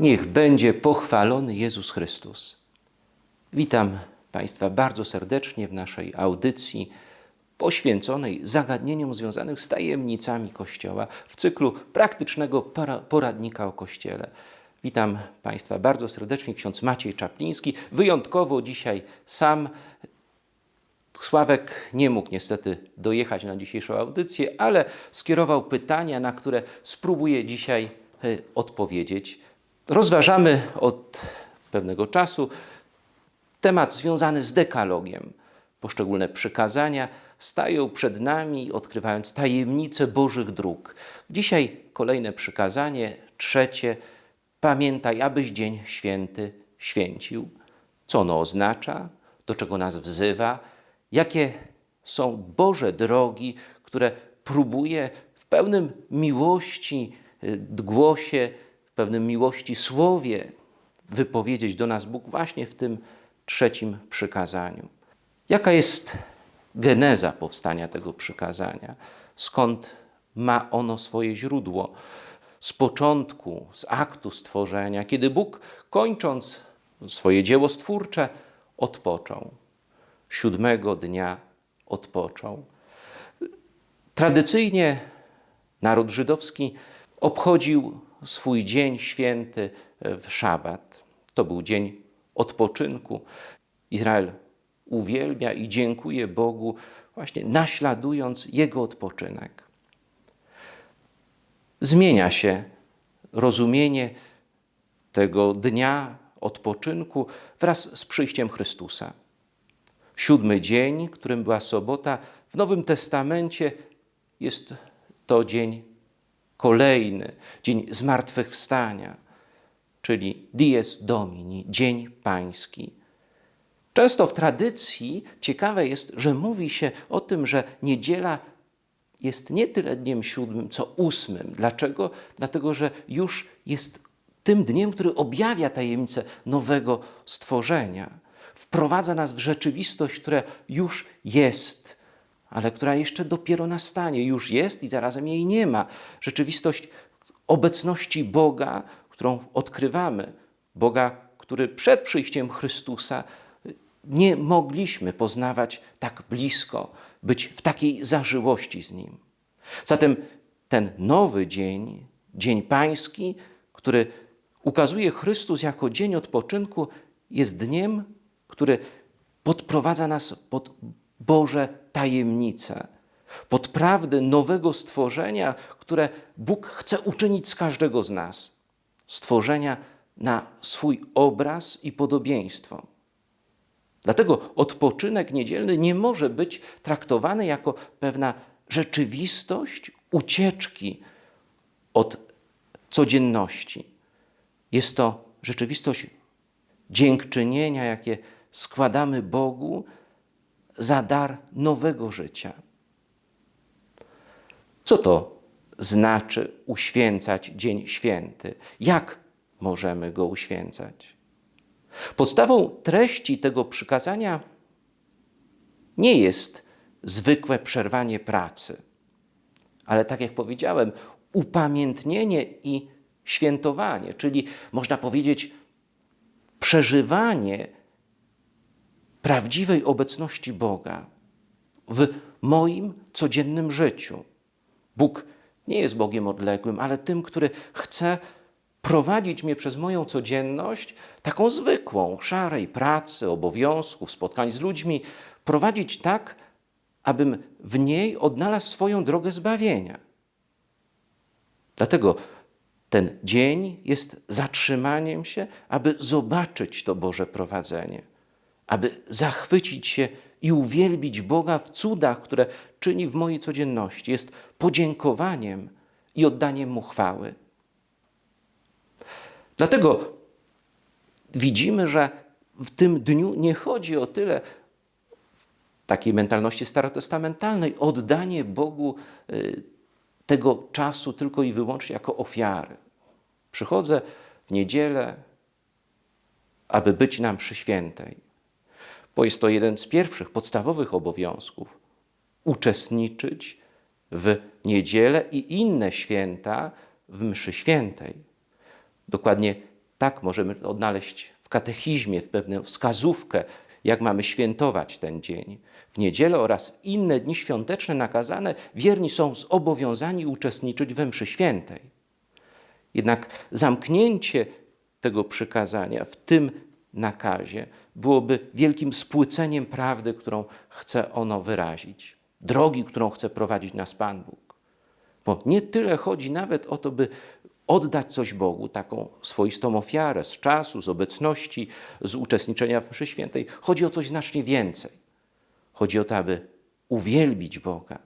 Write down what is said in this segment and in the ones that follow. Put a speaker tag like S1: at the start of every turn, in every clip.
S1: Niech będzie pochwalony Jezus Chrystus. Witam Państwa bardzo serdecznie w naszej audycji poświęconej zagadnieniom związanych z tajemnicami Kościoła w cyklu praktycznego poradnika o Kościele. Witam Państwa bardzo serdecznie, ksiądz Maciej Czapliński. Wyjątkowo dzisiaj sam. Sławek nie mógł niestety dojechać na dzisiejszą audycję, ale skierował pytania, na które spróbuję dzisiaj e, odpowiedzieć. Rozważamy od pewnego czasu temat związany z dekalogiem. Poszczególne przykazania stają przed nami, odkrywając tajemnice Bożych dróg. Dzisiaj kolejne przykazanie, trzecie. Pamiętaj, abyś dzień święty święcił. Co ono oznacza? Do czego nas wzywa? Jakie są Boże drogi, które próbuje w pełnym miłości y, głosie, w pewnym miłości słowie wypowiedzieć do nas Bóg właśnie w tym trzecim przykazaniu. Jaka jest geneza powstania tego przykazania? Skąd ma ono swoje źródło? Z początku, z aktu stworzenia, kiedy Bóg, kończąc swoje dzieło stwórcze, odpoczął. Siódmego dnia odpoczął. Tradycyjnie naród żydowski obchodził swój dzień święty w szabat. To był dzień odpoczynku. Izrael uwielbia i dziękuje Bogu, właśnie naśladując Jego odpoczynek. Zmienia się rozumienie tego dnia odpoczynku wraz z przyjściem Chrystusa. Siódmy dzień, którym była sobota, w Nowym Testamencie jest to dzień kolejny, dzień zmartwychwstania, czyli dies domini, dzień pański. Często w tradycji ciekawe jest, że mówi się o tym, że niedziela jest nie tyle dniem siódmym, co ósmym. Dlaczego? Dlatego, że już jest tym dniem, który objawia tajemnicę nowego stworzenia. Wprowadza nas w rzeczywistość, która już jest, ale która jeszcze dopiero nastanie. Już jest i zarazem jej nie ma. Rzeczywistość obecności Boga, którą odkrywamy. Boga, który przed przyjściem Chrystusa nie mogliśmy poznawać tak blisko, być w takiej zażyłości z Nim. Zatem ten nowy dzień, Dzień Pański, który ukazuje Chrystus jako dzień odpoczynku, jest dniem, który podprowadza nas pod Boże tajemnice, pod prawdę nowego stworzenia, które Bóg chce uczynić z każdego z nas. Stworzenia na swój obraz i podobieństwo. Dlatego odpoczynek niedzielny nie może być traktowany jako pewna rzeczywistość ucieczki od codzienności. Jest to rzeczywistość dziękczynienia, jakie składamy Bogu za dar nowego życia. Co to znaczy uświęcać Dzień Święty? Jak możemy go uświęcać? Podstawą treści tego przykazania nie jest zwykłe przerwanie pracy, ale tak jak powiedziałem, upamiętnienie i świętowanie, czyli można powiedzieć przeżywanie prawdziwej obecności Boga w moim codziennym życiu. Bóg nie jest Bogiem odległym, ale tym, który chce prowadzić mnie przez moją codzienność, taką zwykłą, szarej pracy, obowiązków, spotkań z ludźmi, prowadzić tak, abym w niej odnalazł swoją drogę zbawienia. Dlatego ten dzień jest zatrzymaniem się, aby zobaczyć to Boże prowadzenie, aby zachwycić się i uwielbić Boga w cudach, które czyni w mojej codzienności. Jest podziękowaniem i oddaniem Mu chwały. Dlatego widzimy, że w tym dniu nie chodzi o tyle w takiej mentalności starotestamentalnej oddanie Bogu y, tego czasu tylko i wyłącznie jako ofiary. Przychodzę w niedzielę, aby być nam przy świętej, bo jest to jeden z pierwszych podstawowych obowiązków uczestniczyć w niedzielę i inne święta w mszy świętej. Dokładnie tak możemy odnaleźć w katechizmie w pewną wskazówkę, jak mamy świętować ten dzień. W niedzielę oraz inne dni świąteczne nakazane wierni są zobowiązani uczestniczyć we mszy świętej. Jednak zamknięcie tego przykazania w tym nakazie byłoby wielkim spłyceniem prawdy, którą chce ono wyrazić, drogi, którą chce prowadzić nas Pan Bóg. Bo nie tyle chodzi nawet o to, by oddać coś Bogu, taką swoistą ofiarę z czasu, z obecności, z uczestniczenia w mszy świętej. Chodzi o coś znacznie więcej. Chodzi o to, aby uwielbić Boga,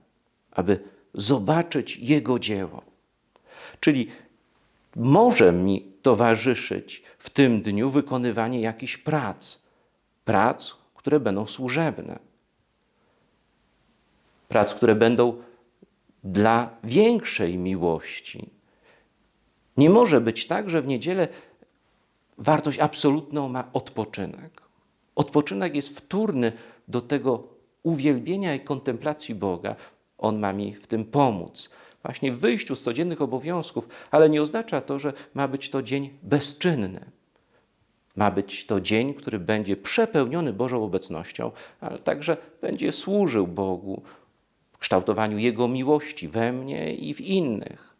S1: aby zobaczyć Jego dzieło. Czyli może mi towarzyszyć w tym dniu wykonywanie jakichś prac, prac, które będą służebne, prac, które będą dla większej miłości. Nie może być tak, że w niedzielę wartość absolutną ma odpoczynek. Odpoczynek jest wtórny do tego uwielbienia i kontemplacji Boga. On ma mi w tym pomóc właśnie w wyjściu z codziennych obowiązków, ale nie oznacza to, że ma być to dzień bezczynny. Ma być to dzień, który będzie przepełniony Bożą obecnością, ale także będzie służył Bogu kształtowaniu Jego miłości we mnie i w innych.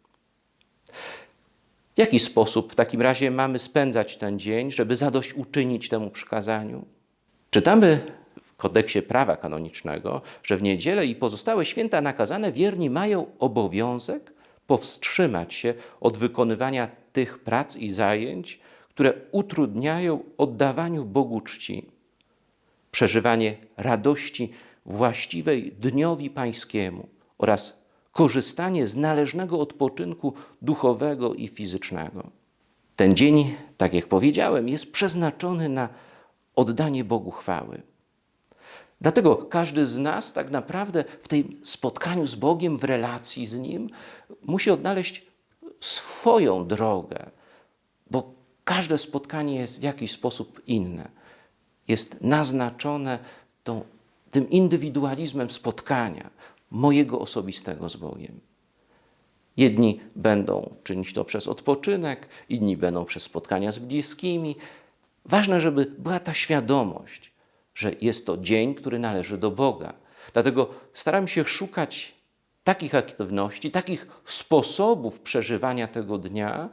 S1: W jaki sposób w takim razie mamy spędzać ten dzień, żeby zadośćuczynić temu przykazaniu? Czytamy kodeksie prawa kanonicznego, że w niedzielę i pozostałe święta nakazane wierni mają obowiązek powstrzymać się od wykonywania tych prac i zajęć, które utrudniają oddawaniu Bogu czci, przeżywanie radości właściwej dniowi pańskiemu oraz korzystanie z należnego odpoczynku duchowego i fizycznego. Ten dzień, tak jak powiedziałem, jest przeznaczony na oddanie Bogu chwały. Dlatego każdy z nas tak naprawdę w tym spotkaniu z Bogiem, w relacji z Nim, musi odnaleźć swoją drogę, bo każde spotkanie jest w jakiś sposób inne. Jest naznaczone tą, tym indywidualizmem spotkania mojego osobistego z Bogiem. Jedni będą czynić to przez odpoczynek, inni będą przez spotkania z bliskimi. Ważne, żeby była ta świadomość, że jest to dzień, który należy do Boga. Dlatego staram się szukać takich aktywności, takich sposobów przeżywania tego dnia,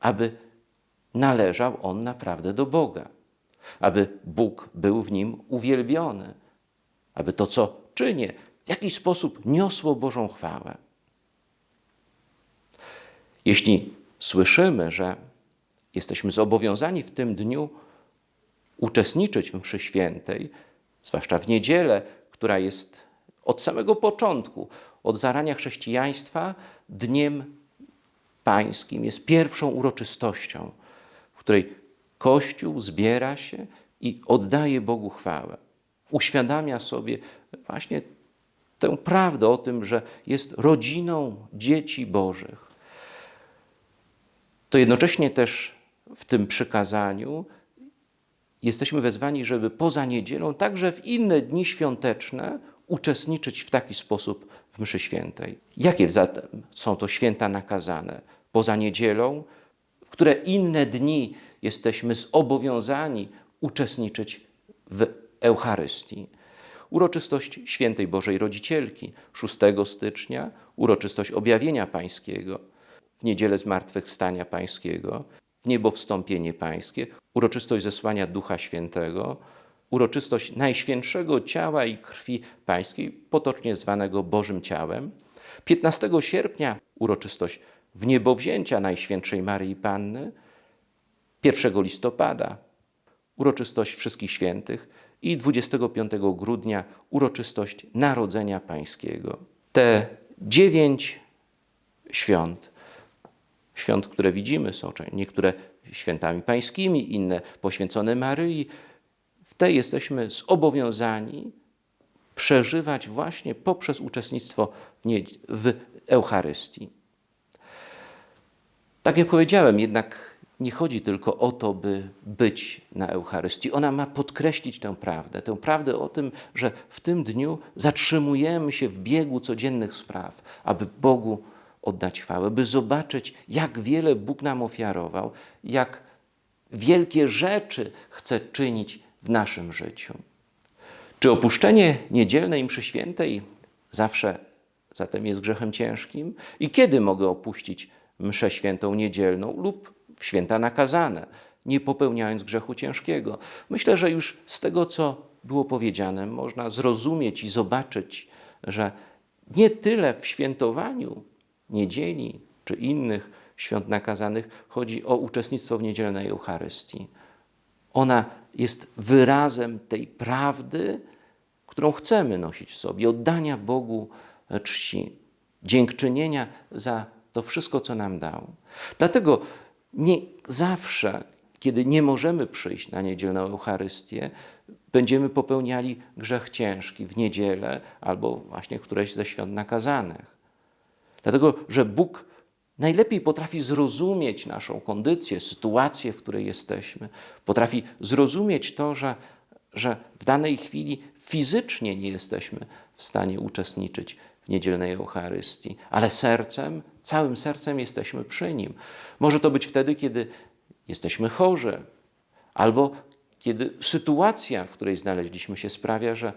S1: aby należał on naprawdę do Boga, aby Bóg był w nim uwielbiony, aby to, co czynię, jakiś sposób niosło Bożą chwałę. Jeśli słyszymy, że jesteśmy zobowiązani w tym dniu uczestniczyć w mszy świętej, zwłaszcza w niedzielę, która jest od samego początku, od zarania chrześcijaństwa, dniem pańskim, jest pierwszą uroczystością, w której Kościół zbiera się i oddaje Bogu chwałę. Uświadamia sobie właśnie tę prawdę o tym, że jest rodziną dzieci Bożych. To jednocześnie też w tym przykazaniu jesteśmy wezwani, żeby poza niedzielą, także w inne dni świąteczne, uczestniczyć w taki sposób w mszy świętej. Jakie zatem są to święta nakazane? Poza niedzielą, w które inne dni jesteśmy zobowiązani uczestniczyć w Eucharystii. Uroczystość Świętej Bożej Rodzicielki 6 stycznia, uroczystość Objawienia Pańskiego, w niedzielę Zmartwychwstania Pańskiego, w niebo wstąpienie pańskie, uroczystość zesłania Ducha Świętego, uroczystość Najświętszego Ciała i Krwi Pańskiej, potocznie zwanego Bożym Ciałem. 15 sierpnia uroczystość wniebowzięcia Najświętszej Maryi Panny. 1 listopada uroczystość Wszystkich Świętych i 25 grudnia uroczystość Narodzenia Pańskiego. Te dziewięć świąt świąt, które widzimy, są niektóre świętami pańskimi, inne poświęcone Maryi. W tej jesteśmy zobowiązani przeżywać właśnie poprzez uczestnictwo w, w Eucharystii. Tak jak powiedziałem, jednak nie chodzi tylko o to, by być na Eucharystii. Ona ma podkreślić tę prawdę, tę prawdę o tym, że w tym dniu zatrzymujemy się w biegu codziennych spraw, aby Bogu oddać chwałę, by zobaczyć, jak wiele Bóg nam ofiarował, jak wielkie rzeczy chce czynić w naszym życiu. Czy opuszczenie niedzielnej mszy świętej zawsze zatem jest grzechem ciężkim? I kiedy mogę opuścić mszę świętą niedzielną lub w święta nakazane, nie popełniając grzechu ciężkiego? Myślę, że już z tego, co było powiedziane, można zrozumieć i zobaczyć, że nie tyle w świętowaniu niedzieli czy innych świąt nakazanych chodzi o uczestnictwo w niedzielnej Eucharystii. Ona jest wyrazem tej prawdy, którą chcemy nosić w sobie, oddania Bogu czci, dziękczynienia za to wszystko, co nam dał. Dlatego nie zawsze, kiedy nie możemy przyjść na niedzielną Eucharystię, będziemy popełniali grzech ciężki w niedzielę albo właśnie któreś ze świąt nakazanych. Dlatego, że Bóg najlepiej potrafi zrozumieć naszą kondycję, sytuację, w której jesteśmy. Potrafi zrozumieć to, że, że w danej chwili fizycznie nie jesteśmy w stanie uczestniczyć niedzielnej Eucharystii, ale sercem, całym sercem jesteśmy przy Nim. Może to być wtedy, kiedy jesteśmy chorzy, albo kiedy sytuacja, w której znaleźliśmy się, sprawia, że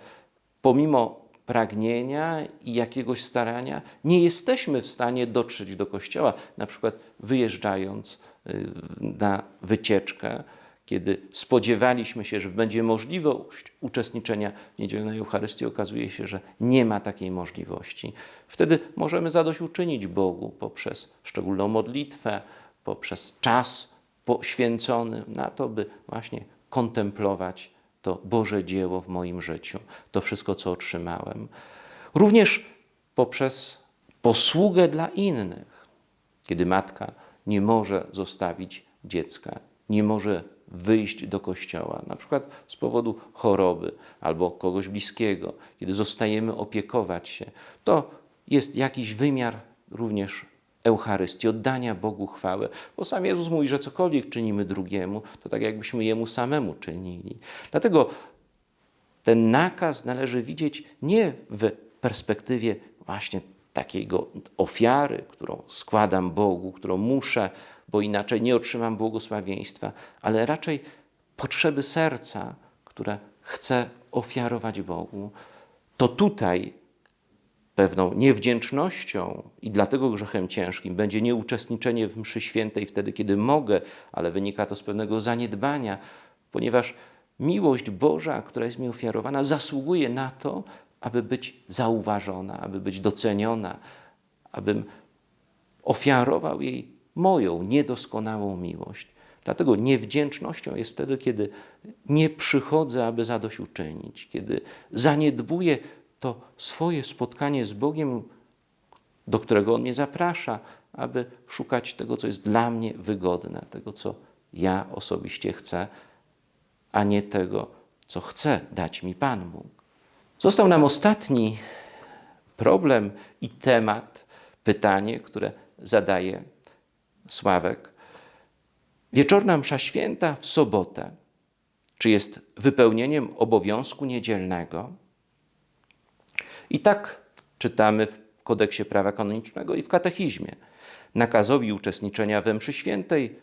S1: pomimo pragnienia i jakiegoś starania nie jesteśmy w stanie dotrzeć do kościoła, na przykład wyjeżdżając y, na wycieczkę, kiedy spodziewaliśmy się, że będzie możliwość uczestniczenia w niedzielnej Eucharystii, okazuje się, że nie ma takiej możliwości. Wtedy możemy zadośćuczynić Bogu poprzez szczególną modlitwę, poprzez czas poświęcony na to, by właśnie kontemplować to Boże dzieło w moim życiu, to wszystko, co otrzymałem. Również poprzez posługę dla innych, kiedy matka nie może zostawić dziecka, nie może wyjść do kościoła, na przykład z powodu choroby albo kogoś bliskiego, kiedy zostajemy opiekować się, to jest jakiś wymiar również Eucharystii, oddania Bogu chwałę. Bo sam Jezus mówi, że cokolwiek czynimy drugiemu, to tak jakbyśmy Jemu samemu czynili. Dlatego ten nakaz należy widzieć nie w perspektywie właśnie takiego ofiary, którą składam Bogu, którą muszę, bo inaczej nie otrzymam błogosławieństwa, ale raczej potrzeby serca, które chcę ofiarować Bogu. To tutaj pewną niewdzięcznością i dlatego grzechem ciężkim będzie nieuczestniczenie w mszy świętej wtedy, kiedy mogę, ale wynika to z pewnego zaniedbania, ponieważ miłość Boża, która jest mi ofiarowana, zasługuje na to, aby być zauważona, aby być doceniona, abym ofiarował jej moją niedoskonałą miłość. Dlatego niewdzięcznością jest wtedy, kiedy nie przychodzę, aby zadośćuczynić, kiedy zaniedbuję to swoje spotkanie z Bogiem, do którego On mnie zaprasza, aby szukać tego, co jest dla mnie wygodne, tego, co ja osobiście chcę, a nie tego, co chce dać mi Pan Bóg. Został nam ostatni problem i temat, pytanie, które zadaje Sławek. Wieczorna msza święta w sobotę, czy jest wypełnieniem obowiązku niedzielnego? I tak czytamy w kodeksie prawa kanonicznego i w katechizmie. Nakazowi uczestniczenia we mszy świętej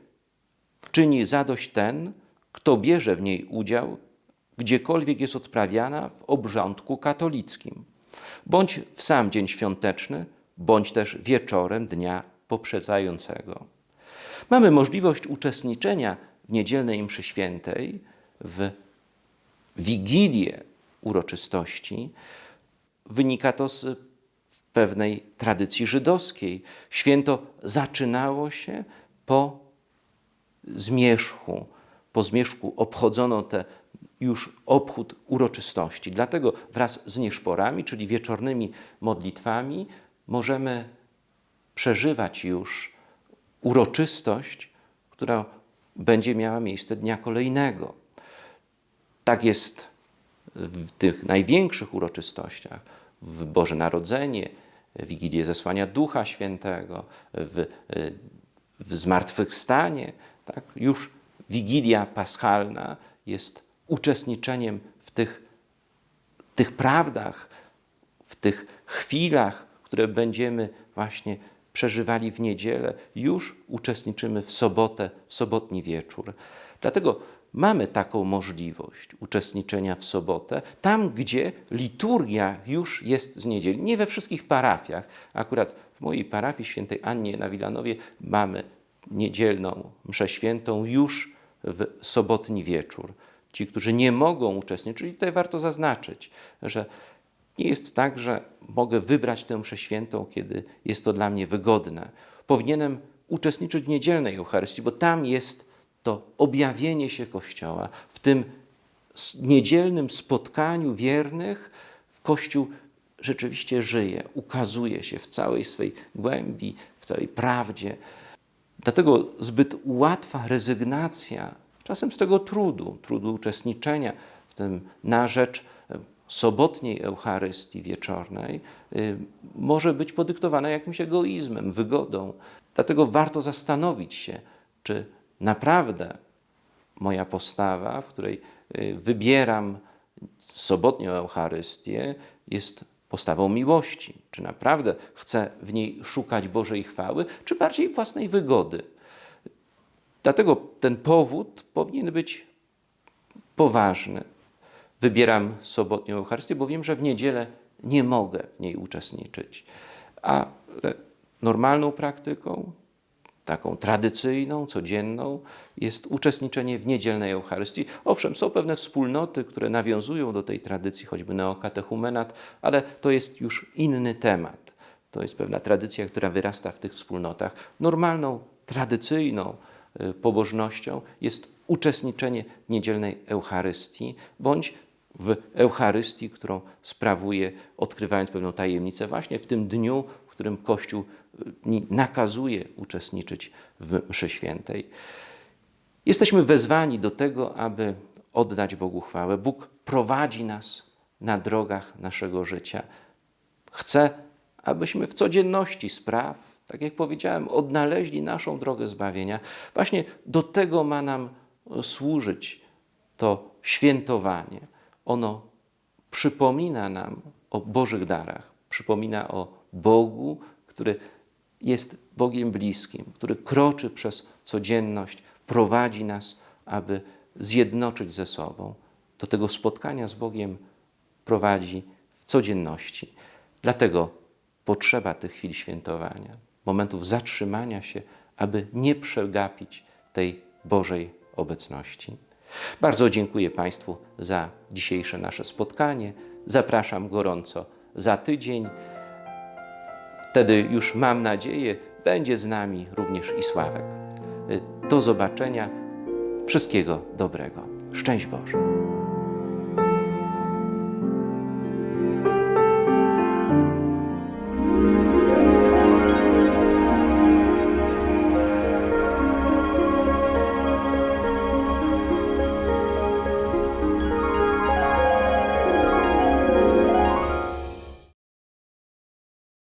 S1: czyni zadość ten, kto bierze w niej udział, gdziekolwiek jest odprawiana w obrządku katolickim, bądź w sam dzień świąteczny, bądź też wieczorem dnia poprzedzającego. Mamy możliwość uczestniczenia w niedzielnej mszy świętej, w wigilię uroczystości, Wynika to z pewnej tradycji żydowskiej. Święto zaczynało się po zmierzchu. Po zmierzchu obchodzono te już obchód uroczystości. Dlatego wraz z nieszporami, czyli wieczornymi modlitwami, możemy przeżywać już uroczystość, która będzie miała miejsce dnia kolejnego. Tak jest w tych największych uroczystościach w Boże Narodzenie, Wigilię Zesłania Ducha Świętego, w, y, w zmartwychwstanie. Tak? Już Wigilia Paschalna jest uczestniczeniem w tych, tych prawdach, w tych chwilach, które będziemy właśnie przeżywali w niedzielę, już uczestniczymy w sobotę, w sobotni wieczór. Dlatego mamy taką możliwość uczestniczenia w sobotę, tam gdzie liturgia już jest z niedzieli. Nie we wszystkich parafiach. Akurat w mojej parafii świętej Annie na Wilanowie mamy niedzielną mszę świętą już w sobotni wieczór. Ci, którzy nie mogą uczestniczyć, tutaj warto zaznaczyć, że nie jest tak, że mogę wybrać tę mszę świętą, kiedy jest to dla mnie wygodne. Powinienem uczestniczyć w niedzielnej Eucharystii, bo tam jest to objawienie się Kościoła. W tym niedzielnym spotkaniu wiernych Kościół rzeczywiście żyje, ukazuje się w całej swej głębi, w całej prawdzie. Dlatego zbyt łatwa rezygnacja czasem z tego trudu, trudu uczestniczenia w tym na rzecz sobotniej Eucharystii wieczornej, y, może być podyktowana jakimś egoizmem, wygodą. Dlatego warto zastanowić się, czy naprawdę moja postawa, w której y, wybieram sobotnią Eucharystię, jest postawą miłości. Czy naprawdę chcę w niej szukać Bożej chwały, czy bardziej własnej wygody. Dlatego ten powód powinien być poważny. Wybieram sobotnią Eucharystię, bo wiem, że w niedzielę nie mogę w niej uczestniczyć. Ale normalną praktyką, taką tradycyjną, codzienną, jest uczestniczenie w niedzielnej Eucharystii. Owszem, są pewne wspólnoty, które nawiązują do tej tradycji, choćby neokatechumenat, ale to jest już inny temat. To jest pewna tradycja, która wyrasta w tych wspólnotach. Normalną, tradycyjną y, pobożnością jest uczestniczenie w niedzielnej Eucharystii, bądź w Eucharystii, którą sprawuje, odkrywając pewną tajemnicę właśnie w tym dniu, w którym Kościół y, nakazuje uczestniczyć w mszy świętej. Jesteśmy wezwani do tego, aby oddać Bogu chwałę. Bóg prowadzi nas na drogach naszego życia. Chce, abyśmy w codzienności spraw, tak jak powiedziałem, odnaleźli naszą drogę zbawienia. Właśnie do tego ma nam służyć to świętowanie. Ono przypomina nam o Bożych darach, przypomina o Bogu, który jest Bogiem bliskim, który kroczy przez codzienność, prowadzi nas, aby zjednoczyć ze sobą. Do tego spotkania z Bogiem prowadzi w codzienności. Dlatego potrzeba tych chwil świętowania, momentów zatrzymania się, aby nie przegapić tej Bożej obecności. Bardzo dziękuję Państwu za dzisiejsze nasze spotkanie. Zapraszam gorąco za tydzień. Wtedy już mam nadzieję, będzie z nami również i Sławek. Do zobaczenia. Wszystkiego dobrego. Szczęść Boże.